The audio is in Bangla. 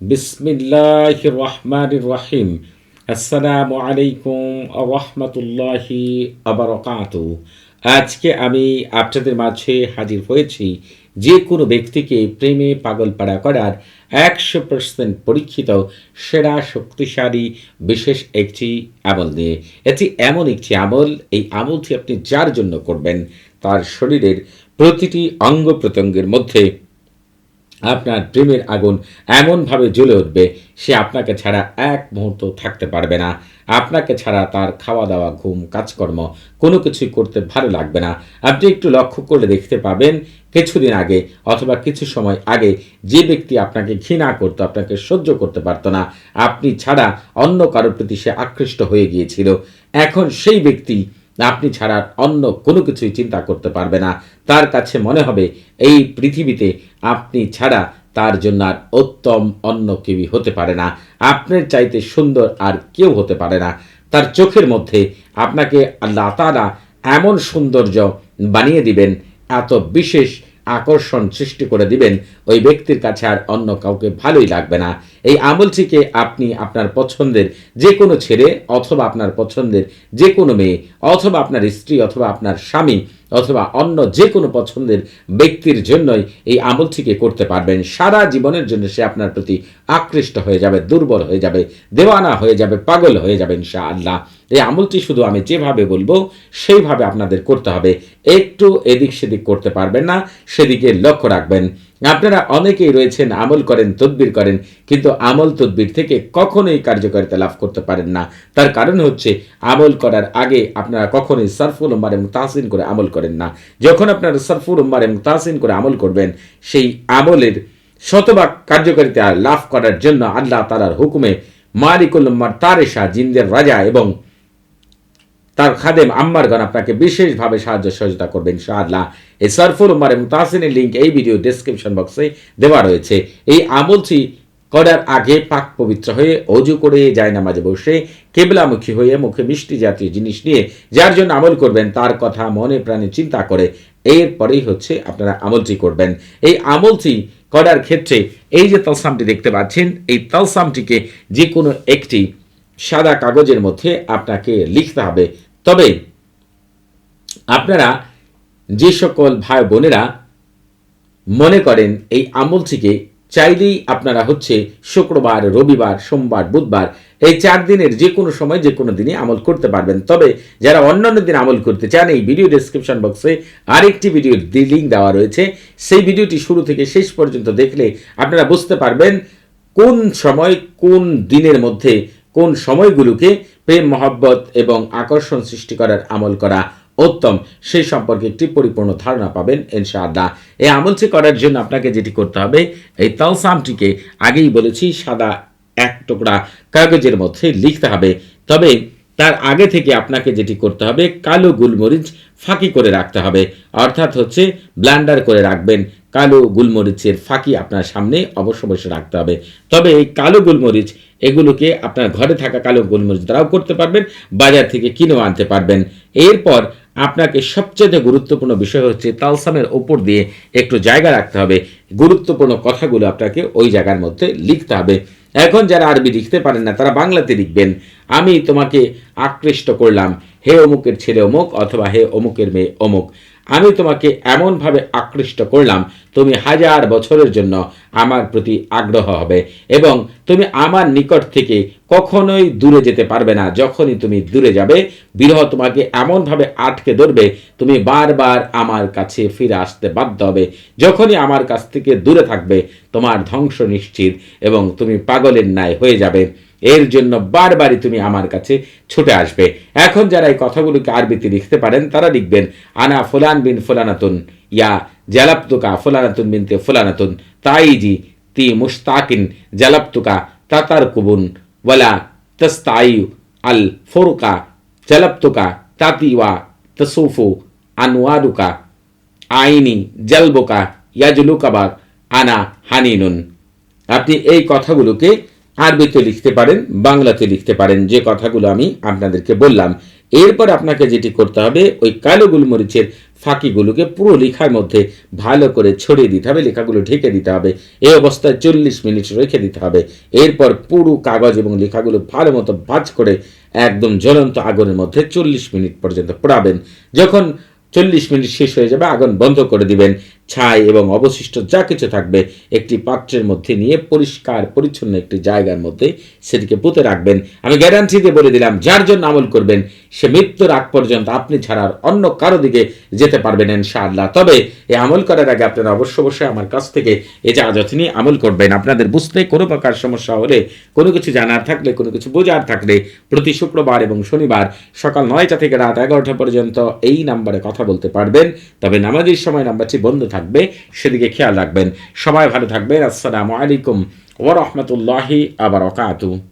বিসমিল্লাহ রহমান রহিম আসসালামু আলাইকুম রহমতুল্লাহি আবরকাত আজকে আমি আপনাদের মাঝে হাজির হয়েছি যে কোনো ব্যক্তিকে প্রেমে পাগল পাড়া করার একশো পার্সেন্ট পরীক্ষিত, সেরা, শক্তিশালী, বিশেষ একটি আমল নিয়ে। এটি এমন একটি আমল, এই আমলটি আপনি যার জন্য করবেন, তার শরীরের প্রতিটি অঙ্গ প্রত্যঙ্গের মধ্যে আপনার প্রেমের আগুন এমনভাবে জ্বলে উঠবে, সে আপনাকে ছাড়া এক মুহূর্ত থাকতে পারবে না। আপনাকে ছাড়া তার খাওয়া দাওয়া ঘুম, কাজকর্ম কোনো কিছুই করতে ভালো লাগবে না। আপনি একটু লক্ষ্য করলে দেখতে পাবেন, কিছুদিন আগে অথবা কিছু সময় আগে যে ব্যক্তি আপনাকে ঘৃণা করতো, আপনাকে সহ্য করতে পারতো না, আপনি ছাড়া অন্য কারোর প্রতি সে আকৃষ্ট হয়ে গিয়েছিল। এখন সেই ব্যক্তি আপনি ছাড়া অন্য কোনো কিছুই চিন্তা করতে পারবে না। তার কাছে মনে হবে, এই পৃথিবীতে আপনি ছাড়া তার জন্য আর উত্তম অন্য কেউই হতে পারে না। আপনার চাইতে সুন্দর আর কেউ হতে পারে না। তার চোখের মধ্যে আপনাকে আল্লাহ তারা এমন সৌন্দর্য বানিয়ে দিবেন, এত বিশেষ আকর্ষণ সৃষ্টি করে দিবেন, ওই ব্যক্তির কাছে আর অন্য কাউকে ভালোই লাগবে না। এই আমলটিকে আপনি আপনার পছন্দের যে কোনো ছেলে অথবা আপনার পছন্দের যে কোনো মেয়ে অথবা আপনার স্ত্রী অথবা আপনার স্বামী অথবা অন্য যে কোনো পছন্দের ব্যক্তির জন্যই এই আমলটিকে করতে পারবেন। সারা জীবনের জন্য সে আপনার প্রতি আকৃষ্ট হয়ে যাবে, দুর্বল হয়ে যাবে, দেওয়ানা হয়ে যাবে, পাগল হয়ে যাবে ইনশা আল্লাহ এই আমলটি শুধু আমি যেভাবে বলব, সেইভাবে আপনাদের করতে হবে। একটু এদিক সেদিক করতে পারবেন না, সেদিকে লক্ষ্য রাখবেন। আপনারা অনেকেই রয়েছেন, আমল করেন, তদবির করেন, কিন্তু আমল তদবির থেকে কখনোই কার্যকারিতা লাভ করতে পারেন না। তার কারণ হচ্ছে, আমল করার আগে আপনারা কখনোই সরফুল উম্মার এবং তাহসিন করে আমল করেন না। যখন আপনারা সরফুল উম্মার এবং তাহসিন করে আমল করবেন, সেই আমলের শতভাগ কার্যকারিতা লাভ করার জন্য আল্লাহ তালার হুকুমে মালিকুল তারেশা, জিন্দের রাজা এবং তার খাদেম আম্মারগণ আপনাকে বিশেষভাবে সাহায্য সহযোগিতা করবেন ইনশাআল্লাহ। এই সরফুল উমার এবং তাহসিনের লিঙ্ক এই ভিডিও ডেসক্রিপশন বক্সে দেওয়া রয়েছে। এই আমলটি করার আগে পাক পবিত্র হয়ে অজু করে যায় নামাজে বসে, কেবলামুখী হয়ে মুখে মিষ্টি জাতীয় জিনিস নিয়ে যার জন্য আমল করবেন, তার কথা মনে প্রাণে চিন্তা করে, এরপরেই হচ্ছে আপনারা আমলটি করবেন। এই আমলটি করার ক্ষেত্রে এই যে তলসামটি দেখতে পাচ্ছেন, এই তলসামটিকে যে কোনো একটি সাদা কাগজের মধ্যে আপনাকে লিখতে হবে। তবে আপনারা যে সকল ভাই বোনেরা মনে করেন এই আমলটিকে চাইলেই আপনারা হচ্ছে শুক্রবার, রবিবার, সোমবার, বুধবার এই চার দিনের যে কোনো সময় যে কোনো দিনে আমল করতে পারবেন। তবে যারা অন্যান্য দিন আমল করতে চান, এই ভিডিও ডেসক্রিপশন বক্সে আরেকটি ভিডিওর লিঙ্ক দেওয়া রয়েছে। সেই ভিডিওটি শুরু থেকে শেষ পর্যন্ত দেখলে আপনারা বুঝতে পারবেন কোন সময় কোন দিনের মধ্যে কোন সময়গুলোকে প্রেম, মহব্বত এবং আকর্ষণ সৃষ্টি করার আমল করা উত্তম সেই সম্পর্কে একটি পরিপূর্ণ ধারণা পাবেন ইনশাআল্লাহ। এই আমলটি করার জন্য আপনাকে যেটি করতে হবে, এই তালসামটিকে আগেই বলেছি, সাদা এক টুকরা কাগজের মধ্যে লিখতে হবে। তবে তার আগে থেকে আপনাকে যেটি করতে হবে, কালো গুলমরিচ ফাঁকি করে রাখতে হবে। অর্থাৎ হচ্ছে ব্লান্ডার করে রাখবেন। কালো গুলমরিচের ফাঁকি আপনার সামনে অবশ্য বসে রাখতে হবে। তবে এই কালো গুলমরিচ, এগুলোকে আপনার ঘরে থাকা কালো গোলমরিচ দ্বারাও করতে পারবেন, বাজার থেকে কিনেও আনতে পারবেন। এরপর আপনাকে সবচেয়ে গুরুত্বপূর্ণ বিষয় হচ্ছে তালসামের ওপর দিয়ে একটু জায়গা রাখতে হবে। গুরুত্বপূর্ণ কথাগুলো আপনাকে ওই জায়গার মধ্যে লিখতে হবে। এখন যারা আরবি লিখতে পারেন না, তারা বাংলাতে লিখবেন, আমি তোমাকে আকৃষ্ট করলাম। হে অমুকের ছেলে অমুক অথবা হে অমুকের মেয়ে অমুক। আমি তোমাকে এমনভাবে আকৃষ্ট করলাম, তুমি হাজার বছরের জন্য আমার প্রতি আগ্রহ হবে এবং তুমি আমার নিকট থেকে কখনোই দূরে যেতে পারবে না। যখনই তুমি দূরে যাবে, বিরহ তোমাকে এমনভাবে আটকে ধরবে, তুমি বারবার আমার কাছে ফিরে আসতে বাধ্য হবে। যখনই আমার কাছ থেকে দূরে থাকবে, তোমার ধ্বংস নিশ্চিত এবং তুমি পাগলের ন্যায় হয়ে যাবে। এর জন্য বারবারই তুমি আমার কাছে ছুটে আসবে। এখন যারা এই কথাগুলোকে আরবিতে লিখতে পারেন, তারা লিখবেন, আনা ফুলান বিন ফুলানাতুন, ইয়া জালাপ্তুকা ফুলানাতুন বিনতে ফুলানাতুন, তাইজি তি মুস্তাকিন জালাপ্তুকা তাতার কুবুন ওয়ালা তস্তায়ু আল ফোরকা জালাপ্তুকা তাতিওয়া তসুফু আনওয়ারুকা আইনি জলবোকা ইয়াজলুকাবাক আনা হানিনুন। আপনি এই কথাগুলোকে আরবিতে লিখতে পারেন, বাংলাতে লিখতে পারেন, যে কথাগুলো আমি আপনাদেরকে বললাম। এরপর আপনাকে যেটি করতে হবে, ওই কালো গোলমরিচের ফাঁকিগুলোকে পুরো লেখার মধ্যে ভালো করে ছড়িয়ে দিতে হবে, লেখাগুলো ঢেকে দিতে হবে এই অবস্থায় চল্লিশ মিনিট রেখে দিতে হবে। এরপর পুরো কাগজ এবং লেখাগুলো ভালো মতো ভাজ করে একদম জ্বলন্ত আগুনের মধ্যে চল্লিশ মিনিট পর্যন্ত পোড়াবেন। যখন চল্লিশ মিনিট শেষ হয়ে যাবে, আগুন বন্ধ করে দিবেন। ছাই এবং অবশিষ্ট যা কিছু থাকবে, একটি পাত্রের মধ্যে নিয়ে পরিষ্কার, পরিচ্ছন্ন একটি জায়গার মধ্যে সেটিকে পুঁতে রাখবেন। আমি গ্যারান্টি দিয়ে বলে দিলাম, যার জন্য আমল করবেন, সে মৃত্যুর আগ পর্যন্ত আপনি ছাড়ার অন্য কারও দিকে যেতে পারবেন ইনশাআল্লাহ। তবে এই আমল করার আগে আপনারা অবশ্য অবশ্যই আমার কাছ থেকে এই জাহাজত নিয়ে আমল করবেন। আপনাদের বুঝতে কোনো প্রকার সমস্যা হলে, কোনো কিছু জানার থাকলে, কোনো কিছু বোঝার থাকলে, প্রতি শুক্রবার এবং শনিবার সকাল নয়টা থেকে রাত এগারোটা পর্যন্ত এই নাম্বারে কথা বলতে পারবেন। তবে নামাজের সময় নাম্বারটি বন্ধ থাকবে, সেদিকে খেয়াল রাখবেন। সবাই ভালো থাকবেন। আসসালামু আলাইকুম ওরহমতুল্লাহি আবার